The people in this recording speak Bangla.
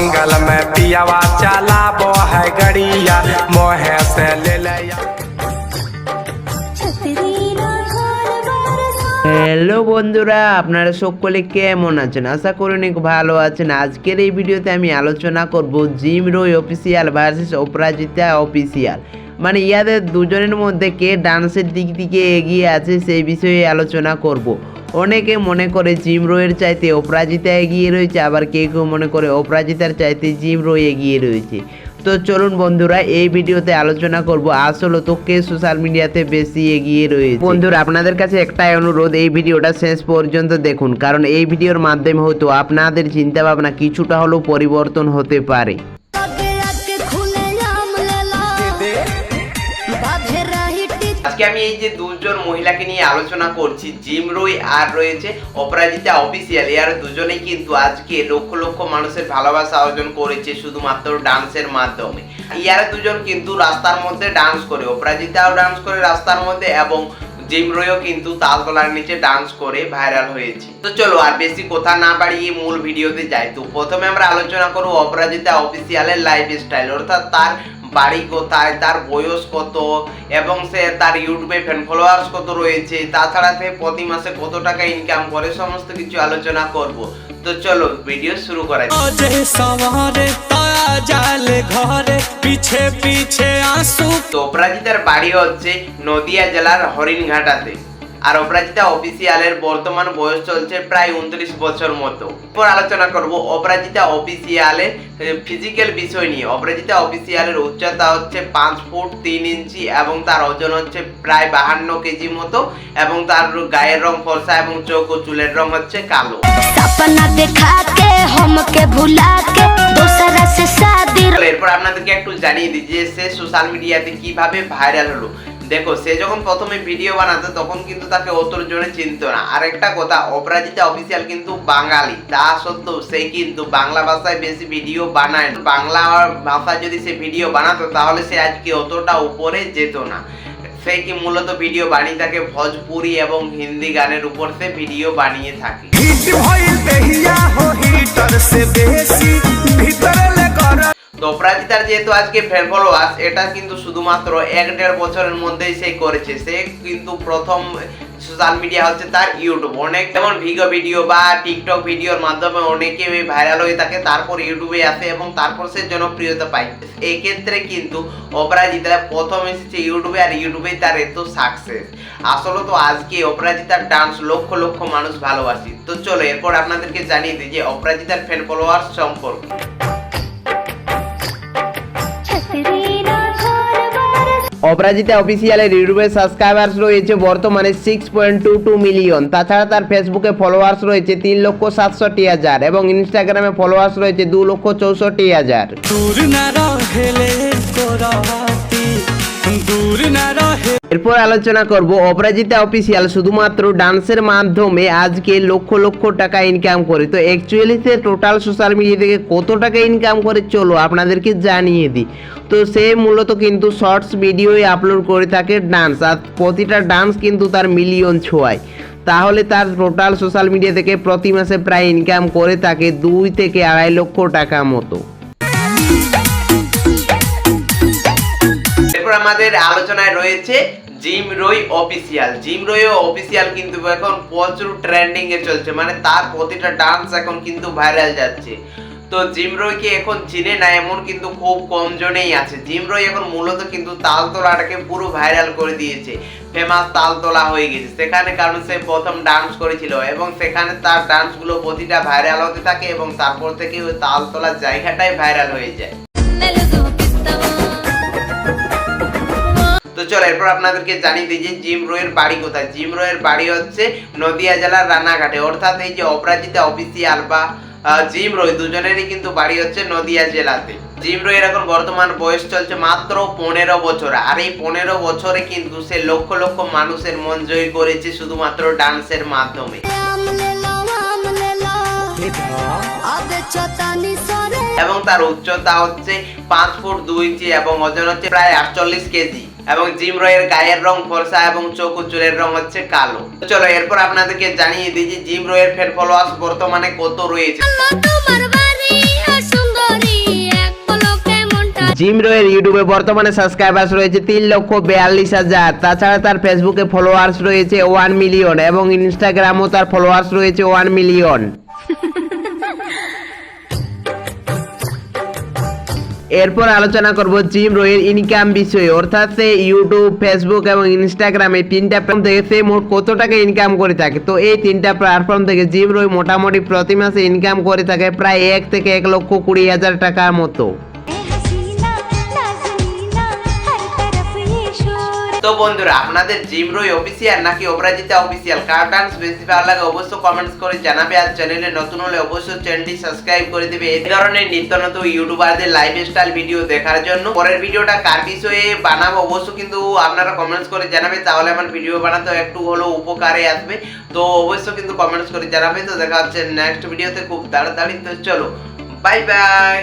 जंगल में पियावा चलाबो है गड़िया मोहे से ले लिया হ্যালো বন্ধুরা আপনারা সকলে কেমন আছেন আশা করি অনেক ভালো আছেন আজকের এই ভিডিওতে আমি আলোচনা করব Jim Roy official versus Aparajita official মানে ইয়াদের দুজনের মধ্যে কে ডান্সের দিক থেকে এগিয়ে আছে সেই বিষয়ে আলোচনা করব অনেকে মনে করে জিম রোয়ের চাইতে অপরাজিতা এগিয়ে রয়েছে, আবার কেউ কেউ মনে করে অপরাজিতার চাইতে জিম রয় এগিয়ে রয়েছে। তো চলুন বন্ধুরা, এই ভিডিওতে আলোচনা করব আসলে তো কে সোশ্যাল মিডিয়াতে বেশি এগিয়ে রয়েছে। বন্ধুরা, আপনাদের কাছে একটাই অনুরোধ, এই ভিডিওটা শেষ পর্যন্ত দেখুন, কারণ এই ভিডিওর মাধ্যমে হয়তো আপনাদের চিন্তা ভাবনা কিছুটা হলেও পরিবর্তন হতে পারে। আজকে আমি এই যে দুজন মহিলাকে নিয়ে আলোচনা করছি, জিম রই আর রয়েছে অপরাজিতা অফিসিয়াল এর দুজনেই কিন্তু আজকে লক্ষ লক্ষ মানুষের ভালোবাসা অর্জন করেছে শুধুমাত্র ডান্সের মাধ্যমে। ইয়ারা দুজন কিন্তু রাস্তার মধ্যে ডান্স করে, অপরাজিতাও ডান্স করে রাস্তার মধ্যে এবং জিম রয়ও কিন্তু তালতলার নিচে ডান্স করে ভাইরাল হয়েছে। তো চলো আর বেশি কথা না বাড়িয়ে মূল ভিডিওতে যাই। তো প্রথমে আমরা আলোচনা করব অপরাজিতা অফিসিয়ালের লাইফ স্টাইল অর্থাৎ তার বাড়ি কোথায় তার বয়স কত এবং সে তার ইউটিউবে ফ্যান ফলোয়ার্স কত রয়েছে তাছাড়া সে প্রতি মাসে কত টাকা ইনকাম করে সমস্ত কিছু আলোচনা করব। তো চলো ভিডিও শুরু করা তো অপরাজিতার বাড়ি হচ্ছে নদিয়া জেলার হরিণঘাটাতে। আর অপরাজিতা অফিসিয়ালের বর্তমান বয়স চলছে প্রায় উনত্রিশ বছর মতো। এরপর আলোচনা করব অপরাজিতা অফিসিয়ালের ফিজিক্যাল বিষয় নিয়ে। অপরাজিতা অফিসিয়ালের উচ্চতা হচ্ছে পাঁচ ফুট তিন ইঞ্চি এবং তার ওজন হচ্ছে প্রায় বাহান্ন কেজি মতো এবং তার গায়ের রং ফর্সা এবং চোখ ও চুলের রং হচ্ছে কালো। এরপর আপনাদেরকে একটু জানিয়ে দিই যে সে সোশ্যাল মিডিয়াতে কীভাবে ভাইরাল হলো। দেখো, সে যখন প্রথমে ভিডিও বানাতো, তখন কিন্তু তাকে অতর জনে চিনতো না। আর একটা কথা, অপরাজিতা অফিসিয়াল কিন্তু বাঙালি। তা সত্ত্বেও সে কিন্তু বাংলা ভাষায় বেশি ভিডিও বানায়। বাংলা ভাষায় যদি সে ভিডিও বানাতো, তাহলে সে আজকে অতটা উপরে যেত না। সে কি মূলত ভিডিও বানিয়ে থাকে? ভোজপুরি এবং হিন্দি গানের উপর সে ভিডিও বানিয়ে থাকে। ভিতরে তো অপরাজিতার যেহেতু আজকে ফ্যান ফলোয়ার্স এটা কিন্তু শুধুমাত্র এক দেড় বছরের মধ্যেই সে করেছে। সে কিন্তু প্রথম সোশ্যাল মিডিয়া হচ্ছে তার ইউটিউব অনেক যেমন ভিগো ভিডিও বা টিকটক ভিডিওর মাধ্যমে অনেকে ভাইরাল হয়ে থাকে, তারপর ইউটিউবে আসে এবং তারপর সে জনপ্রিয়তা পায়। এক্ষেত্রে কিন্তু অপরাজিতা প্রথম এসেছে ইউটিউবে আর ইউটিউবে তার এত সাকসেস আসলে তো আজকে অপরাজিতার ডান্স লক্ষ লক্ষ মানুষ ভালোবাসি। তো চলো, এরপর আপনাদেরকে জানিয়ে দিই যে অপরাজিতার ফ্যান ফলোয়ার্স সম্পর্কে। অপরাজিতা অফিসিয়ালের ইউটিউবে সাবস্ক্রাইবার্স রয়েছে, বর্তমানে six point two two million তাছাড়া তার ফেসবুকে ফলোয়ার্স রয়েছে তিন লক্ষ সাতষট্টি হাজার এবং ইনস্টাগ্রামে ফলোয়ার্স রয়েছে দু লক্ষ চৌষট্টি হাজার। এরপর আলোচনা করব অপরাজিতা অফিসিয়াল শুধুমাত্র ডান্সের মাধ্যমে আজকে লক্ষ লক্ষ টাকা ইনকাম করে। তো অ্যাকচুয়ালি সে টোটাল সোশ্যাল মিডিয়া থেকে কত টাকা ইনকাম করে চলো আপনাদেরকে জানিয়ে দিই। তো সে মূলত কিন্তু শর্টস ভিডিওই আপলোড করে থাকে ডান্স আর প্রতিটা ডান্স কিন্তু তার মিলিয়ন ছোঁয়ায়। তাহলে তার টোটাল সোশ্যাল মিডিয়া থেকে প্রতি মাসে প্রায় ইনকাম করে থাকে দুই থেকে আড়াই লক্ষ টাকা মতো। এরপর আমাদের আলোচনায় রয়েছে জিম রই অফিসিয়াল। জিম রই অফিসিয়াল কিন্তু এখন প্রচুর ট্রেন্ডিং এ চলছে মানে তার প্রতিটা ডান্স এখন কিন্তু ভাইরাল যাচ্ছে। তো জিম রয়কে এখন চিনে না, এমন কিন্তু খুব কম জনেই আছে। জিম রয় এখন মূলত কিন্তু তালতলাটাকে পুরো ভাইরাল করে দিয়েছে। ফেমাস তালতলা হয়ে গেছে। সেখানে কারণ সে প্রথম ডান্স করেছিল এবং সেখানে তার ডান্সগুলো প্রতিটা ভাইরাল হতে থাকে এবং তারপর থেকে ওই তালতলার জায়গাটাই ভাইরাল হয়ে যায়। তো চলো, এরপর আপনাদেরকে জানিয়ে দিই যে জিম রোয়ের বাড়ি কোথায়। জিম রোয়ের বাড়ি হচ্ছে নদিয়া জেলার রানাঘাটে। অর্থাৎ এই যে অপরাজিতা অফিসিয়াল বা জিম রয়, দুজনেরই কিন্তু বাড়ি হচ্ছে নদিয়া জেলাতে। জিম রয়ের এখন বর্তমান বয়স চলছে মাত্র পনেরো বছর। আর এই পনেরো বছরে কিন্তু সে লক্ষ লক্ষ মানুষের মন জয় করেছে শুধুমাত্র ডান্সের মাধ্যমে। এবং তার উচ্চতা হচ্ছে পাঁচ ফুট দুই ইঞ্চি এবং ওজন হচ্ছে প্রায় আটচল্লিশ কেজি। এবং জিম রয়ের গায়ের রং ফর্সা এবং চোখ ও চুলের রং হচ্ছে কালো। চলো, এরপর আপনাদেরকে জানিয়ে দিই যে জিম রয়ের ফের ফলোয়ার্স বর্তমানে কত রয়েছে। জিম রয়ের ইউটিউবে বর্তমানে সাবস্ক্রাইবার্স রয়েছে তিন লক্ষ বিয়াল্লিশ হাজার। তাছাড়া তার ফেসবুকে ফলোয়ার্স রয়েছে ওয়ান মিলিয়ন এবং ইনস্টাগ্রামও তার ফলোয়ার্স রয়েছে ওয়ান মিলিয়ন এরপর আলোচনা করব জিম রয়ের ইনকাম বিষয়ে। অর্থাৎ সে ইউটিউব ফেসবুক এবং ইনস্টাগ্রামে তিনটা প্ল্যাটফর্ম থেকে সে মোট কত টাকা ইনকাম করে থাকে? তো এই তিনটা প্ল্যাটফর্ম থেকে জিম রয় মোটামুটি প্রতি মাসে ইনকাম করে থাকে প্রায় এক থেকে এক লক্ষ কুড়ি হাজার টাকার মতো। তো বন্ধুরা, আপনাদের জিম রই অফিসিয়াল নাকি অপরাজিতা অফিসিয়াল কার ডান্স বেশি ভালো লাগে অবশ্যই কমেন্টস করে জানাবে আর চ্যানেলে নতুন হলে অবশ্যই চ্যানেলটি সাবস্ক্রাইব করে দেবে। এই ধরনের নিত্য নতুন ইউটিউবারদের লাইফ স্টাইল ভিডিও দেখার জন্য। পরের ভিডিওটা কার বিষয়ে বানাবো অবশ্যই কিন্তু আপনারা কমেন্টস করে জানাবে। তাহলে আমার ভিডিও বানাতে একটু হলেও উপকারে আসবে। তো অবশ্যই কিন্তু কমেন্টস করে জানাবে। তো দেখা হচ্ছে নেক্সট ভিডিওতে খুব তাড়াতাড়ি। তো চলো বাই বাই